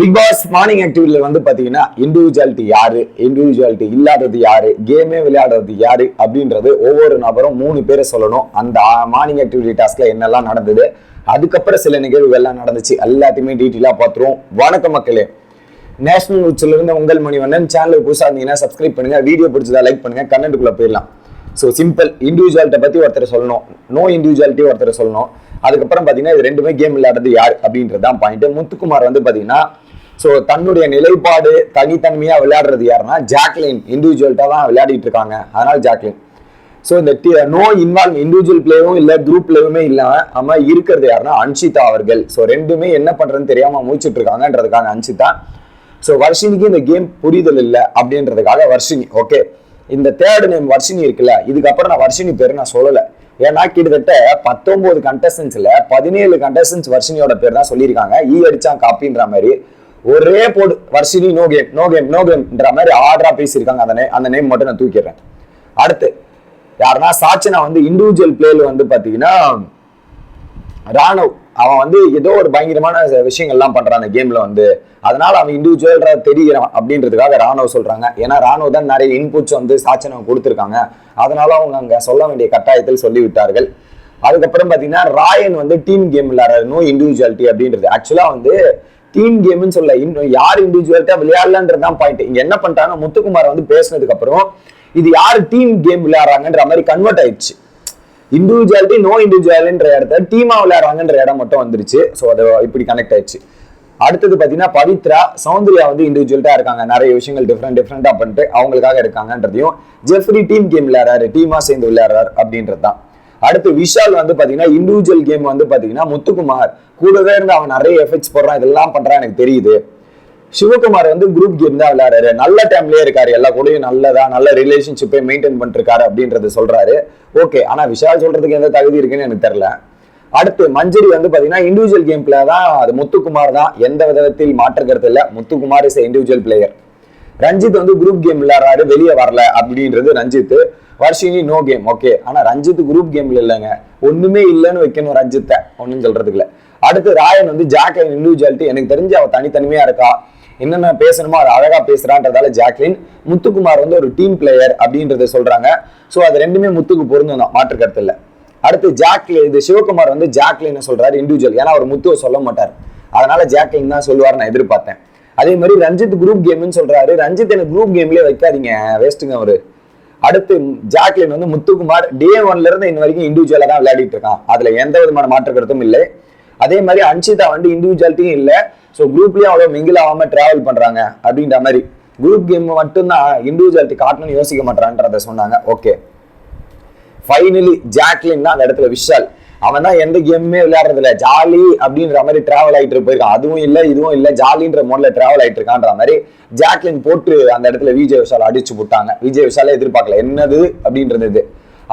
Big pass morning ஆக்டிவிட்டில வந்து பாத்தீங்கன்னா individuality யாரு? இண்டிவிஜுவாலிட்டி இல்லாதது யாரு? கேமே விளையாடுறது யாரு? அப்படின்றது ஒவ்வொரு நபரும் மூணு பேரை சொல்லணும். அந்த மார்னிங் ஆக்டிவிட்டி டாஸ்க்ல என்னெல்லாம் நடந்தது? அதுக்கப்புறம் சில நிகழ்வுகள்லாம் நடந்துச்சு. எல்லாத்தையுமே டீட்டெயிலாக பார்த்துருவோம் வணக்கம் மக்களே. நேஷனல் நியூஸ்ல இருந்து உங்கள் மணிவண்ணன். சேனலுக்கு புதுசாக இருந்தீங்கன்னா சப்ஸ்கிரைப் பண்ணுங்க. வீடியோ பிடிச்சதா லைக் பண்ணுங்க. கண்டென்ட்டுக்குள்ள போயிடலாம். ஸோ சிம்பிள் இண்டிவிஜுவாலிட்ட பற்றி ஒருத்தர் சொல்லணும். நோ இண்டிவிஜுவாலிட்டி ஒருத்தர் சொல்லணும். அதுக்கப்புறம் பார்த்தீங்கன்னா இது ரெண்டுமே கேம் விளையாடுறது யார்? அப்படின்றது தான் பாயிண்ட் முத்துக்குமார் வந்து பார்த்தீங்கன்னா ஸோ தன்னுடைய நிலைப்பாடு தனித்தன்மையாக விளையாடுறது யாருன்னா ஜாக்லின் இண்டிவிஜுவல்ட்டாக தான் விளையாடிட்டு இருக்காங்க. அதனால ஜாக்லின் ஸோ இந்த நோ இன்வால்வ் இண்டிவிஜுவல் பிளேவும் இல்லை குரூப் பிளேவுமே இல்லாம நம்ம இருக்கிறது யாருன்னா அன்ஷிதா அவர்கள். ஸோ ரெண்டுமே என்ன பண்ணுறதுன்னு தெரியாமல் மூச்சிட்டு இருக்காங்கன்றதுக்காக அன்ஷிதா. ஸோ வர்ஷினிக்கு இந்த கேம் புரிதல் இல்லை அப்படின்றதுக்காக வர்ஷினி. ஓகே இந்த தேர்டு நேம் வர்ஷினி இருக்குல்ல இதுக்கப்புறம் நான் வர்ஷினி பேர் நான் சொல்லலை. ஏன்னா கிட்டத்தட்ட பத்தொன்பது கண்டஸ்டன்ஸில் பதினேழு கண்டஸ்டன்ஸ் வர்ஷினியோட பேர் தான் சொல்லியிருக்காங்க. ஈ அடிச்சான் காப்பின்ற மாதிரி. ஒரே போடு. Varshini no game no game no கேம்ன்ற மாதிரி ஆர்டரா பேசியிருக்காங்க. அந்த நேம் அந்த நேம் மட்டும் நான் தூக்கிடுறேன். அடுத்து யாருன்னா சாச்சனா வந்து இண்டிவிஜுவல் பிளேல வந்து பாத்தீங்கன்னா ராணவ். அவன் வந்து ஏதோ ஒரு பயங்கரமான விஷயங்கள்லாம் பண்றான் அந்த கேம்ல வந்து. அதனால அவன் இண்டிவிஜுவல்ரா தெரிகிறான் அப்படின்றதுக்காக ராணுவ சொல்றாங்க. ஏன்னா ராணுவ தான் நிறைய இன்புட்ஸ் வந்து சாச்சனவன் கொடுத்துருக்காங்க. அதனால அவங்க அங்க சொல்ல வேண்டிய கட்டாயத்தில் சொல்லிவிட்டார்கள். அதுக்கப்புறம் பாத்தீங்கன்னா ராயன் வந்து டீம் கேம் விளையாடணும் இண்டிவிஜுவாலிட்டி அப்படின்றது. ஆக்சுவலா வந்து டீம் கேம்னு சொல்ல இன்னும் யார் இண்டிவிஜுவல்ட்டா விளையாடலன்றது தான் பாயிண்ட் இங்க என்ன பண்ணிட்டாங்க முத்துக்குமார் வந்து பேசினதுக்கு அப்புறம் இது யார் டீம் கேம் விளையாடுறாங்கன்ற மாதிரி கன்வெர்ட் ஆயிடுச்சு. இண்டிவிஜுவாலிட்டி நோ இண்டிவிஜுவாலின்ற இடத்த டீமா விளையாடுறாங்கன்ற இடம் மட்டும் வந்துருச்சு. ஸோ அது இப்படி கனெக்ட் ஆயிடுச்சு. அடுத்தது பார்த்தீங்கன்னா பவித்ரா சௌந்தர்யா வந்து இண்டிவிஜுவல்ட்டா இருக்காங்க. நிறைய விஷயங்கள் டிஃப்ரெண்ட் டிஃப்ரெண்ட்டாக பண்ணிட்டு அவங்களுக்காக இருக்காங்கன்றதையும் ஜெஃப்ரி டீம் கேம் விளையாடுறாரு. டீமா சேர்ந்து விளையாடுறாரு அப்படின்றது தான் அடுத்து விஷால் வந்து பாத்தீங்கன்னா இண்டிவிஜுவல் கேம் வந்து பாத்தீங்கன்னா முத்துக்குமார். கூடவே இருந்து அவன் நிறைய எஃபெக்ட்ஸ் போடுறான். இதெல்லாம் பண்றான் எனக்கு தெரியுது. சிவகுமார் வந்து குரூப் கேம் தான் விளையாடுறாரு. நல்ல டைம்லயே இருக்காரு. எல்லா கூடயும் நல்லதா நல்ல ரிலேஷன்ஷிப்பை மெயின்டைன் பண்ணிருக்காரு அப்படின்றது சொல்றாரு. ஓகே ஆனா விஷால் சொல்றதுக்கு எந்த தகுதி இருக்குன்னு எனக்கு தெரியல. அடுத்து மஞ்சரி வந்து பாத்தீங்கன்னா இண்டிவிஜுவல் கேம் பிளே தான். அது முத்துக்குமார் தான். எந்த விதத்தில் மாற்று கருத்து Muthukumar is individual player Ranjith வந்து குரூப் கேம் விளையாடுறாரு வெளியே வரல அப்படின்றது Ranjith Varshini no game okay ஆனா ரஞ்சித் குரூப் கேம்ல இல்லைங்க. ஒண்ணுமே இல்லைன்னு வைக்கணும் ரஞ்சித்தை ஒன்றும் சொல்றதுக்குல அடுத்து ராயன் வந்து ஜாக்லின் இண்டிவிஜுவாலிட்டி எனக்கு தெரிஞ்சு அவ தனித்தனிமையா இருக்கா? என்னென்ன பேசணுமோ அதை அழகா பேசுறான்றதால ஜாக்லின். முத்துக்குமார் வந்து ஒரு டீம் பிளேயர் அப்படின்றத சொல்றாங்க. ஸோ அது ரெண்டுமே முத்துக்கு பொருந்தும் தான். மாற்று கருத்து இல்ல. அடுத்து ஜாக்லி இது சிவகுமார் வந்து ஜாக்லின்னு சொல்றாரு இண்டிவிஜுவல் ஏன்னா அவர் முத்துவை சொல்ல மாட்டார். அதனால ஜாக்லின் தான் சொல்லுவார் நான் எதிர்பார்த்தேன். அதே மாதிரி ரஞ்சித் குரூப் கேம்னு சொல்றாரு. ரஞ்சித் எனக்கு குரூப் கேம்லயே வைக்காதீங்க. வேஸ்ட்டுங்க அவரு. அடுத்து ஜாக்லின் வந்து முத்துக்குமார் டே ஒன்ல இருந்து இன்ன வரைக்கும் இண்டிவிஜுவலா தான் விளையாடிட்டு இருக்கான். அதுல எந்த விதமான மாற்று கருத்தும் இல்லை. அதே மாதிரி அன்ஷிதா வந்து இண்டிவிஜுவாலிட்டியும் இல்லை. ஸோ குரூப்லயும் அவ்வளோ மிங்கில் ஆகாம டிராவல் பண்றாங்க அப்படின்ற மாதிரி. குரூப் கேம் மட்டும்தான் இண்டிவிஜுவாலிட்டி காட்டணும்னு யோசிக்க மாட்டான்றத சொன்னாங்க. ஓகே ஃபைனலி ஜாக்லின் தான் அந்த இடத்துல விஷால் அவன் தான் எந்த கேமுமே விளையாடுறது இல்ல ஜாலி அப்படின்ற மாதிரி டிராவல் ஆயிட்டு போயிருக்கான். அதுவும் இல்லை இதுவும் இல்லை ஜாலின்ற மோட்ல டிராவல் ஆகிட்டு இருக்கான்ற மாதிரி ஜாக்லின் போட்டு அந்த இடத்துல விஜய் விஷால் அடிச்சு விட்டாங்க விஜய் விஷால எதிர்பார்க்கல. என்னது அப்படின்றது இது.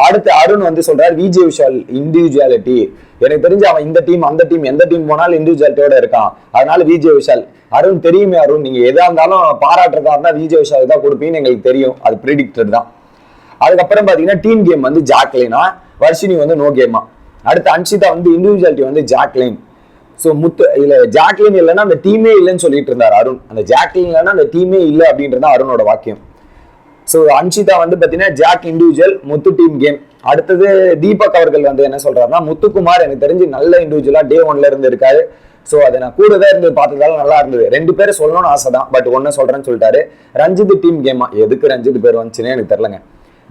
அடுத்து அருண் வந்து சொல்றாரு விஜய் விஷால் இண்டிவிஜுவாலிட்டி எனக்கு தெரிஞ்சு அவன் இந்த டீம் அந்த டீம் எந்த டீம் போனாலும் இண்டிவிஜுவாலிட்டியோட இருக்கான். அதனால விஜய் விஷால் அருண் தெரியுமே அருண் நீங்க எதா இருந்தாலும் பாராட்டுறதா இருந்தா விஜய் விஷால் தான் கொடுப்பீங்கன்னு எங்களுக்கு தெரியும். அது ப்ரிடிக்டட் தான். அதுக்கப்புறம் பாத்தீங்கன்னா டீம் கேம் வந்து ஜாக்லினா வர்ஷினி வந்து நோ கேமா அடுத்து அன்ஷிதா வந்து இண்டிவிஜுவாலிட்டி வந்து ஜாக்லைன். ஸோ முத்து இல்லை ஜாக்லின் இல்லைன்னா அந்த டீமே இல்லைன்னு சொல்லிட்டு இருந்தார் அருண். அந்த ஜாக்லின் இல்லைன்னா அந்த டீமே இல்லை அப்படின்றது தான் அருணோட வாக்கியம். ஸோ அன்ஷிதா வந்து பார்த்தீங்கன்னா Jack individual Muthu team game அடுத்தது தீபக் அவர்கள் வந்து என்ன சொல்றாருன்னா முத்துக்குமார் எனக்கு தெரிஞ்சு நல்ல இண்டிவிஜுவலாக டே ஒன்ல இருந்து இருக்காரு. ஸோ அதை நான் கூடவே இருந்து பார்த்ததால நல்லா இருந்தது. ரெண்டு பேரும் சொல்லணும்னு ஆசை தான் பட் ஒன்று சொல்கிறேன்னு சொல்லிட்டாரு. ரஞ்சித் டீம் கேமா எதுக்கு ரஞ்சித் பேர் வந்துச்சுன்னே எனக்கு தெரிலங்க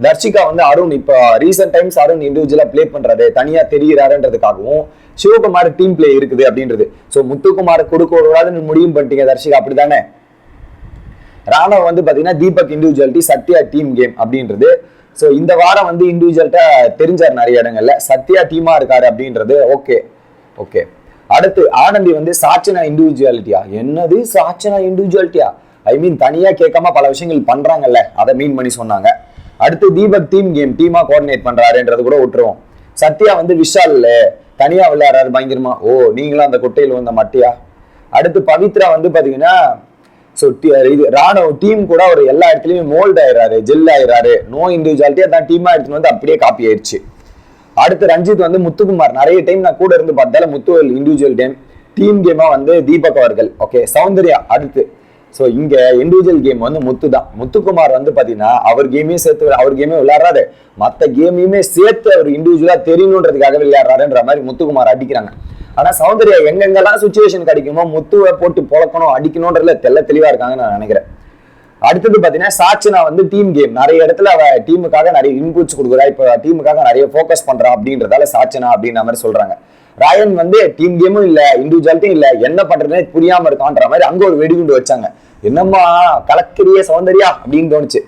தர்ஷிகா வந்து அருண் இப்போ ரீசெண்ட் டைம்ஸ் அருண் இண்டிவிஜுவலா ப்ளே பண்றாரு தனியா தெரிகிறாருன்றதுக்காகவும் சிவகுமார் டீம் பிளே இருக்குது அப்படின்றது. ஸோ முத்துக்குமார் கொடுக்க கூடாதுன்னு முடியும் பண்ணிட்டீங்க தர்ஷிகா அப்படிதானே ராணுவ வந்து பாத்தீங்கன்னா Deepak individuality Sathya team game அப்படின்றது. ஸோ இந்த வாரம் வந்து இண்டிவிஜுவல்கிட்ட தெரிஞ்சார் நிறைய இடங்கள்ல. சத்யா டீமா இருக்காரு அப்படின்றது ஓகே ஓகே அடுத்து ஆனந்தி வந்து சாட்சனா இண்டிவிஜுவாலிட்டியா என்னது சாட்சனா இண்டிவிஜுவாலிட்டியா ஐ மீன் தனியா கேட்காம பல விஷயங்கள் பண்றாங்கல்ல அதை மீன் பண்ணி சொன்னாங்க. அடுத்து தீபக் டீம் கேம் டீமா கோஆர்டினேட் பண்றாருன்றது கூட விட்டுருவோம். சத்யா வந்து விஷால் தனியா விளையாடுறாரு பயங்கரமா. ஓ நீங்களும் அந்த குட்டையில் வந்த மட்டியா? அடுத்து பவித்ரா வந்து பாத்தீங்கன்னா ஸோ இது ராணுவ டீம் கூட ஒரு எல்லா இடத்துலயுமே மோல்ட் ஆயிடுறாரு ஜெல் ஆயிடுறாரு. நோ இண்டிவிஜுவாலிட்டியாக தான் டீமா எடுத்துன்னு வந்து அப்படியே காப்பி ஆயிடுச்சு. அடுத்து ரஞ்சித் வந்து முத்துக்குமார் நிறைய டைம் நான் கூட இருந்து பார்த்தால முத்து இண்டிவிஜுவல் டேம் டீம் கேமா வந்து தீபக் அவர்கள். ஓகே சௌந்தர்யா அடுத்து ஸோ இங்க இண்டிவிஜுவல் கேம் வந்து முத்து தான் முத்துக்குமார் வந்து பார்த்தீங்கன்னா அவர் கேமையும் சேர்த்து அவர் கேமே விளையாடுறாரு. மற்ற கேமையுமே சேர்த்து அவர் இண்டிவிஜுவலாக தெரியணுன்றதுக்காக விளையாடுறாருன்ற மாதிரி முத்துக்குமார் அடிக்கிறாங்க. ஆனால் சௌந்தர்யா எங்கெங்கெல்லாம் சுச்சுவேஷன் கிடைக்குமோ முத்துவை போட்டு பொழக்கணும் அடிக்கணும்ன்றதுல தெல்ல தெளிவாக இருக்காங்கன்னு நான் நினைக்கிறேன். அடுத்தது பாத்தீங்கன்னா சாச்சனா வந்து டீம் கேம் நிறைய இடத்துல அவ டீமுக்காக நிறைய இன்புட்ஸ் கொடுக்குறா. இப்போ டீமுக்காக நிறைய ஃபோக்கஸ் பண்றா அப்படின்றதால சாச்சனா அப்படின்ற மாதிரி சொல்றாங்க. ராயன் வந்து டீம் கேமும் இல்ல இண்டிவிஜுவாலிட்டியும் இல்ல என்ன பண்ணுறதுனே புரியாம இருக்கான்ற மாதிரி அங்க ஒரு வெடிகுண்டு வச்சாங்க. என்னம்மா கலக்கிரிய சௌந்தர்யா அப்படின்னு தோணுச்சு.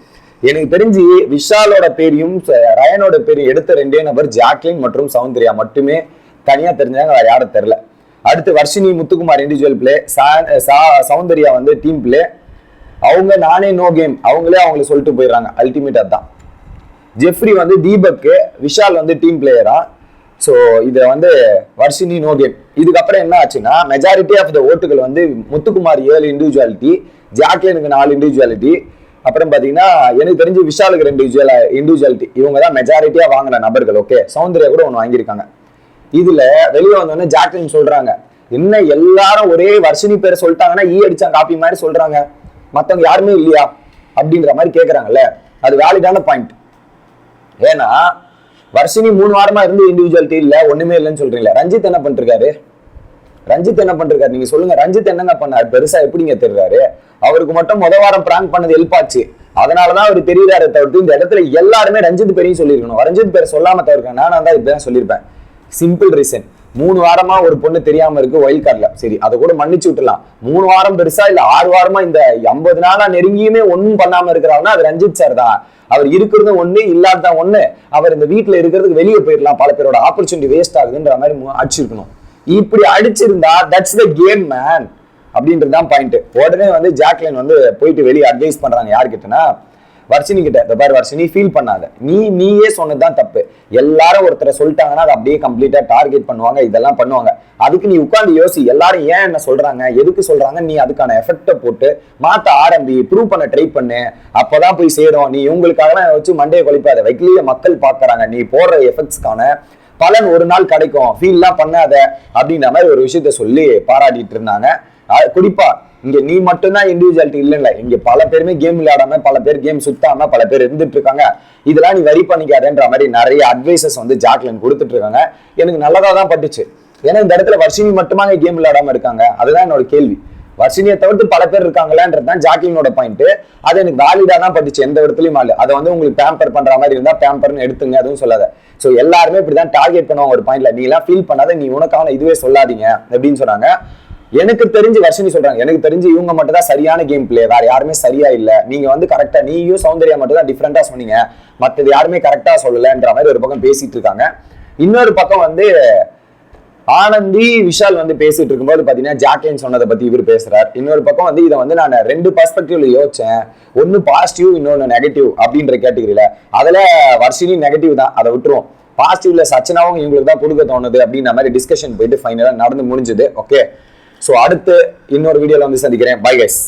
எனக்கு தெரிஞ்சு விஷாலோட பேரையும் ச- ரயனோட பேரையும் எடுத்த ரெண்டே நபர் ஜாக்லின் மற்றும் சௌந்தர்யா மட்டுமே தனியா தெரிஞ்சாங்க வேற யாரும் தெரில அடுத்து வர்ஷினி முத்துக்குமார் இண்டிவிஜுவல் பிளே சௌந்தர்யா வந்து டீம் பிளே அவங்க நானே நோ கேம் அவங்களே அவங்கள சொல்லிட்டு போயிடுறாங்க அல்டிமேட் தான் ஜெஃப்ரி வந்து தீபக்கு விஷால் வந்து டீம் பிளேயரா ஸோ இதை வந்து வர்ஷினி நோ கேம் இதுக்கப்புறம் என்ன ஆச்சுன்னா மெஜாரிட்டி ஆஃப் த ஓட்டுகள் வந்து முத்துக்குமார் ஏழு இண்டிவிஜுவாலிட்டி ஜாக்லினுக்கு நாலு இண்டிவிஜுவாலிட்டி அப்புறம் பார்த்தீங்கன்னா எனக்கு தெரிஞ்சு விஷாலுக்கு ரெண்டு இண்டிவிஜுவல் இண்டிவிஜுவாலிட்டி இவங்க தான் மெஜாரிட்டியாக வாங்கின நபர்கள் ஓகே சௌந்தர்யா கூட ஒன்று வாங்கியிருக்காங்க. இதில் வெளியே வந்தோடனே ஜாக்லின் சொல்கிறாங்க என்ன எல்லாரும் ஒரே வர்ஷினி பேர் சொல்லிட்டாங்கன்னா ஈ அடித்தான் காப்பி மாதிரி சொல்கிறாங்க மற்றவங்க யாருமே இல்லையா? அப்படின்ற மாதிரி கேட்குறாங்கல்ல அது வேலிடான பாயிண்ட் ஏன்னா வர்ஷினி மூணு வாரமா இருந்து இண்டிவிஜுவாலிட்டி இல்ல ஒண்ணுமே இல்லைன்னு சொல்றீங்களா. ரஞ்சித் என்ன பண்ணிருக்காரு? ரஞ்சித் என்ன பண்ணிருக்காரு? நீங்க சொல்லுங்க. ரஞ்சித் என்னங்க பண்ணாரு? பெருசா எப்படிங்க தெரிறாரு? அவருக்கு மட்டும் முத வாரம் பிராங்க் பண்ணது ஹெல்ப் ஆச்சு அதனாலதான் அவர் தெரியுறாரு தவிர்த்து இந்த இடத்துல எல்லாருமே ரஞ்சித் பேரையும் சொல்லியிருக்கணும். ரஞ்சித் பேர் சொல்லாம தவிர்க்க நான் தான் இதுதான் சொல்லியிருப்பேன். சிம்பிள் ரீசன் மூணு வாரமா ஒரு பொண்ணு தெரியாம இருக்கு ஒயில் கார்ட்ல சரி அதை கூட மன்னிச்சு விட்டுலாம் மூணு வாரம் பெருசா இல்ல ஆறு வாரமா இந்த ஐம்பது நாளா நெருங்கியுமே ஒன்றும் பண்ணாம இருக்கிறாருன்னா அது ரஞ்சித் சார் தான். அவர் இருக்கிறது ஒண்ணு இல்லாததான் ஒண்ணு. அவர் இந்த வீட்டுல இருக்கிறதுக்கு வெளியே போயிடலாம் பல பேரோட ஆப்பர்ச்சுனிட்டி வேஸ்ட் ஆகுதுன்ற மாதிரி அடிச்சிருக்கணும். இப்படி அடிச்சிருந்தா தட்ஸ் த கேம் மேன் அப்படின்றது தான் பாயிண்ட் உடனே வந்து ஜாக்லின் வந்து போயிட்டு வெளியே அட்வைஸ் பண்றாங்க யார்கிட்டனா வர்ஷினி கிட்ட இந்த பாரு வர்ஷினி ஃபீல் பண்ணாத. நீ நீயே சொன்னதுதான் தப்பு. எல்லாரும் ஒருத்தரை சொல்லிட்டாங்கன்னா அதை அப்படியே கம்ப்ளீட்டா டார்கெட் பண்ணுவாங்க இதெல்லாம் பண்ணுவாங்க. அதுக்கு நீ உட்காந்து யோசி எல்லாரும் ஏன் என்ன சொல்றாங்க எதுக்கு சொல்றாங்க நீ அதுக்கான எஃபெக்டை போட்டு மாத்த ஆரம்பி ப்ரூவ் பண்ண ட்ரை பண்ணு. அப்பதான் போய் சேரும். நீ இவங்களுக்காக வச்சு மண்டையை கொலிப்பாத வைக்கலையே மக்கள் பாக்குறாங்க நீ போடுற எஃபெக்ட்ஸ்க்கான பலன் ஒரு நாள் கிடைக்கும். ஃபீல்லாம் பண்ணாத. அப்படின்ற மாதிரி ஒரு விஷயத்த சொல்லி பாராட்டிட்டு இருந்தாங்க. குறிப்பா இங்க நீ மட்டும்தான் இண்டிவிஜுவாலிட்டி இல்லைல்ல. இங்க பல பேருமே கேம் விளையாடாம பல பேர் கேம் சுத்தாம பல பேர் இருந்துட்டு இருக்காங்க இதெல்லாம் நீ வரி பண்ணிக்காதேன்ற மாதிரி நிறைய அட்வைசஸ் வந்து ஜாக்லின் கொடுத்துட்டு இருக்காங்க எனக்கு நல்லதா தான் பட்டுச்சு. ஏன்னா இந்த இடத்துல வர்ஷினி மட்டுமா கேம் விளையாடாம இருக்காங்க. அதுதான் என்னோட கேள்வி. வர்ஷினியை தவிர்த்து பல பேர் இருக்காங்களான்றது தான் ஜாக்லினோட பாயிண்ட் அது எனக்கு வேலிடா தான் பட்டுச்சு. எந்த இடத்துலயும் இல்ல அதை வந்து உங்களுக்கு பேம்பர் பண்ற மாதிரி இருந்தா பேம்பர்னு எடுத்துங்க அதுவும் சொல்லாத. ஸோ எல்லாருமே இப்படிதான் டார்கெட் பண்ணுவாங்க ஒரு பாயிண்ட்ல நீ எல்லாம் ஃபீல் பண்ணாத நீ உனக்கான இதுவே சொல்லாதீங்க அப்படின்னு சொன்னாங்க. எனக்கு தெரிஞ்சு வர்ஷினி சொல்றாங்க. எனக்கு தெரிஞ்சு இவங்க மட்டும் தான் சரியான கேம் பிளே வேற யாருமே சரியா இல்ல. நீங்க வந்து கரெக்டா நீயும் சௌந்தர்யா மட்டும் தான் டிஃப்ரெண்டா சொன்னீங்க. மற்றது யாருமே கரெக்டா சொல்லலன்ற மாதிரி ஒரு பக்கம் பேசிட்டு இருக்காங்க. இன்னொரு பக்கம் வந்து ஆனந்தி விஷால் வந்து பேசிட்டு இருக்கும்போது பாத்தீங்கன்னா ஜாக்கேன்னு சொன்னதை பத்தி இவர் பேசுறார். இன்னொரு பக்கம் வந்து இதை வந்து நான் ரெண்டு பர்ஸ்பெக்டிவ்ல யோசிச்சேன். ஒன்னு பாசிட்டிவ் இன்னொன்னு நெகட்டிவ் அப்படின்ற கேட்டகரியில அதுல வர்ஷினி நெகட்டிவ் தான். அதை விட்டுருவோம். பாசிட்டிவ்ல சச்சனாவும் இவங்களுக்கு தான் கொடுக்க தோணுது அப்படின்ற மாதிரி டிஸ்கஷன் போயிட்டு ஃபைனலா நடந்து முடிஞ்சது. ஓகே ஸோ அடுத்து இன்னொரு வீடியோவில் வந்து சந்திக்கிறேன். Bye guys